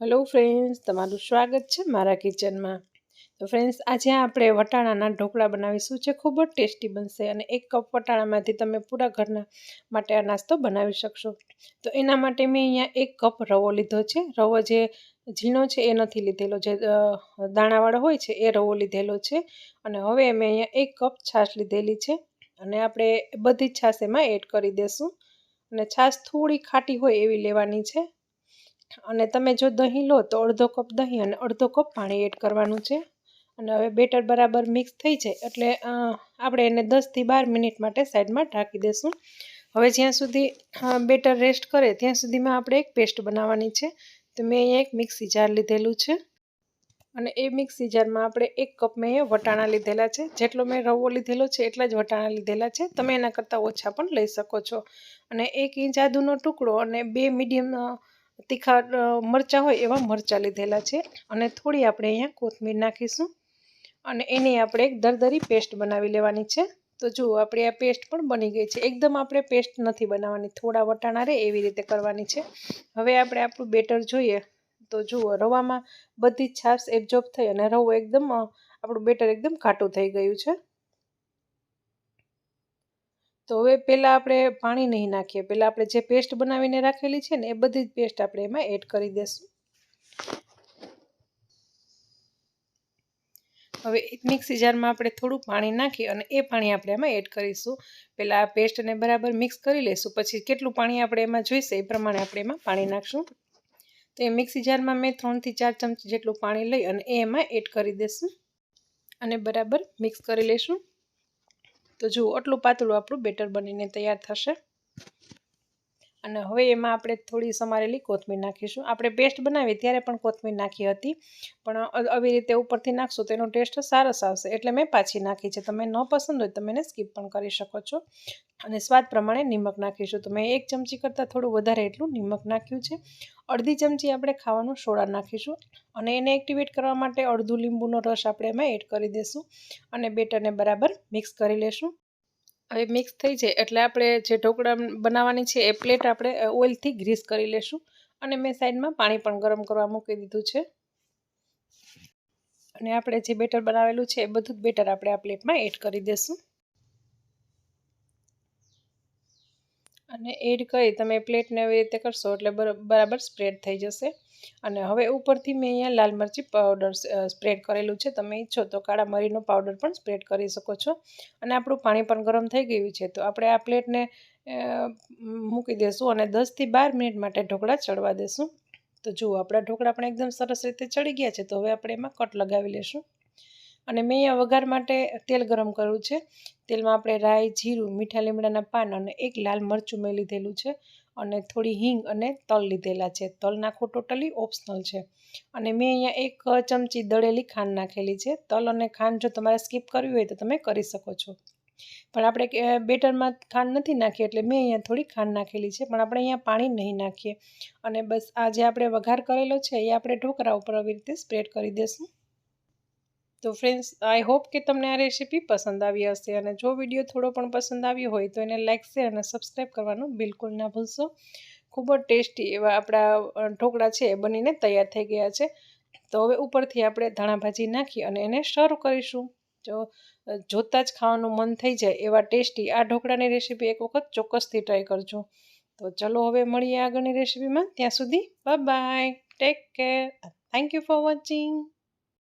Hello friends તમારું સ્વાગત છે મારા કિચનમાં તો ફ્રેન્ડ્સ આજે આપણે વટાણાના ઢોકળા બનાવીશું જે ખૂબ જ ટેસ્ટી બનશે અને એક કપ વટાણામાંથી તમે પૂરા ઘરના માટે આ નાસ્તો બનાવી શકશો. તો એના માટે મેં અહીંયા એક કપ રવો લીધો છે. રવો જે ઝીણો છે એ નથી લીધેલો. જે દાણાવાળો હોય છે એ રવો લીધેલો છે. અને હવે મેં અહીંયા એક કપ છાશ લીધેલી છે. અને આપણે બધી જ છાશ એમાં એડ કરી દઈશું અને છાશ થોડી ખાટી હોય એવી લેવાની છે. અને તમે જો દહીં લો તો અડધો કપ દહીં અને અડધો કપ પાણી એડ કરવાનું છે. અને હવે બેટર બરાબર મિક્સ થઈ જાય એટલે આપણે એને દસથી બાર મિનિટ માટે સાઈડમાં ઢાંકી દઈશું હવે જ્યાં સુધી બેટર રેસ્ટ કરે ત્યાં સુધીમાં આપણે એક પેસ્ટ બનાવવાની છે. તો મેં અહીંયા એક મિક્સી જાર લીધેલું છે. અને એ મિક્સી જારમાં આપણે એક કપ મેં વટાણા લીધેલા છે. જેટલો મેં રવો લીધેલો છે એટલા જ વટાણા લીધેલા છે. તમે એના કરતાં ઓછા પણ લઈ શકો છો. અને એક ઇંચ આદુનો ટુકડો અને બે મીડિયમ તીખા મરચાં હોય એવા મરચાં લીધેલા છે અને થોડી આપણે અહીંયા કોથમીર નાખીશું અને એની આપણે એક દરદરી પેસ્ટ બનાવી લેવાની છે. તો જુઓ, આપણે આ પેસ્ટ પણ બની ગઈ છે. એકદમ આપણે પેસ્ટ નથી બનાવવાની, થોડા વટાણા રહે એવી રીતે કરવાની છે. હવે આપણે આપણું બેટર જોઈએ. તો જુઓ, રવામાં બધી છાશ એબ્ઝોર્બ થઈ અને રવો એકદમ આપણું બેટર એકદમ ઘાટું થઈ ગયું છે. તો હવે પહેલાં આપણે પાણી નહીં નાખીએ. પહેલાં આપણે જે પેસ્ટ બનાવીને રાખેલી છે ને, એ બધી જ પેસ્ટ આપણે એમાં એડ કરી દઈશું હવે મિક્સી જારમાં આપણે થોડું પાણી નાખી અને એ પાણી આપણે એમાં એડ કરીશું. પહેલાં આ પેસ્ટને બરાબર મિક્સ કરી લઈશું પછી કેટલું પાણી આપણે એમાં જોઈશે એ પ્રમાણે આપણે એમાં પાણી નાખશું. તો એ મિક્સી જારમાં મેં ત્રણથી ચાર ચમચી જેટલું પાણી લઈ અને એ એમાં એડ કરી દઈશું અને બરાબર મિક્સ કરી લઈશું તો જુઓ આટલું પાતળું આપણું બેટર બનીને તૈયાર થશે. અને હવે એમાં આપણે થોડી સમારેલી કોથમીર નાખીશું. આપણે પેસ્ટ બનાવી ત્યારે પણ કોથમીર નાખી હતી. પણ આવી રીતે ઉપરથી નાખશું તો એનો ટેસ્ટ સરસ આવશે. એટલે મેં પાછી નાખી છે. તમે ન પસંદ હોય તમે એને સ્કીપ પણ કરી શકો છો. અને સ્વાદ પ્રમાણે નિમક નાખીશું. તો મેં એક ચમચી કરતાં થોડું વધારે એટલું નિમક નાખ્યું છે. અડધી ચમચી આપણે ખાવાનું સોડા નાખીશું અને એને એક્ટિવેટ કરવા માટે અડધું લીંબુનો રસ આપણે એમાં એડ કરી દઈશું અને બેટરને બરાબર મિક્સ કરી લેશું. હવે મિક્સ થઈ જાય એટલે આપણે જે ઢોકળા બનાવવાની છે એ પ્લેટ આપણે ઓઇલથી ગ્રીસ કરી લેશું અને મેં સાઈડમાં પાણી પણ ગરમ કરવા મૂકી દીધું છે. અને આપણે જે બેટર બનાવેલું છે એ બધું જ બેટર આપણે આ પ્લેટમાં એડ કરી દઈશું અને એડ કરી તમે પ્લેટને એવી રીતે કરશો એટલે બરાબર સ્પ્રેડ થઈ જશે. અને હવે ઉપરથી મેં અહીંયા લાલ મરચી પાવડર સ્પ્રેડ કરેલું છે. તમે ઈચ્છો તો કાળા મરીનો પાવડર પણ સ્પ્રેડ કરી શકો છો. અને આપણું પાણી પણ ગરમ થઈ ગયું છે. તો આપણે આ પ્લેટને મૂકી દઈશું અને દસથી બાર મિનિટ માટે ઢોકળા ચડવા દેશું. તો જુઓ, આપણા ઢોકળા પણ એકદમ સરસ રીતે ચડી ગયા છે. તો હવે આપણે એમાં કટ લગાવી લઈશું અને મેં અહીંયા વઘાર માટે તેલ ગરમ કર્યું છે. તેલમાં આપણે રાઈ, જીરું, મીઠા લીમડાના પાન અને એક લાલ મરચું મેં લીધેલું છે અને થોડી હિંગ અને તલ લીધેલા છે. તલ નાખવું ટોટલી ઓપ્શનલ છે. અને મેં અહીંયા એક ચમચી દળેલી ખાંડ નાખેલી છે. તલ અને ખાંડ જો તમારે સ્કીપ કરવી હોય તો તમે કરી શકો છો. પણ આપણે બેટરમાં ખાંડ નથી નાખી એટલે મેં અહીંયા થોડી ખાંડ નાખેલી છે. પણ આપણે અહીંયા પાણી નહીં નાખીએ. અને બસ આ જે આપણે વઘાર કરેલો છે એ આપણે ઢોકરા ઉપર આવી રીતે સ્પ્રેડ કરી દઈશું તો ફ્રેન્ડ્સ આઈ હોપ કે તમને આ રેસીપી પસંદ આવી હશે અને જો વીડિયો થોડો પણ પસંદ આવ્યો હોય તો એને લાઇક શેર અને સબસ્ક્રાઈબ કરવાનું બિલકુલ ના ભૂલશો. ખૂબ જ ટેસ્ટી એવા આપણા ઢોકળા છે એ બનીને તૈયાર થઈ ગયા છે. તો હવે ઉપરથી આપણે ધાણાભાજી નાખી અને એને સર્વ કરીશું. જો જોતાં જ ખાવાનું મન થઈ જાય એવા ટેસ્ટી આ ઢોકળાની રેસીપી એક વખત ચોક્કસથી ટ્રાય કરજો. તો ચલો હવે મળીએ આગળની રેસીપીમાં ત્યાં સુધી bye take care thank you for watching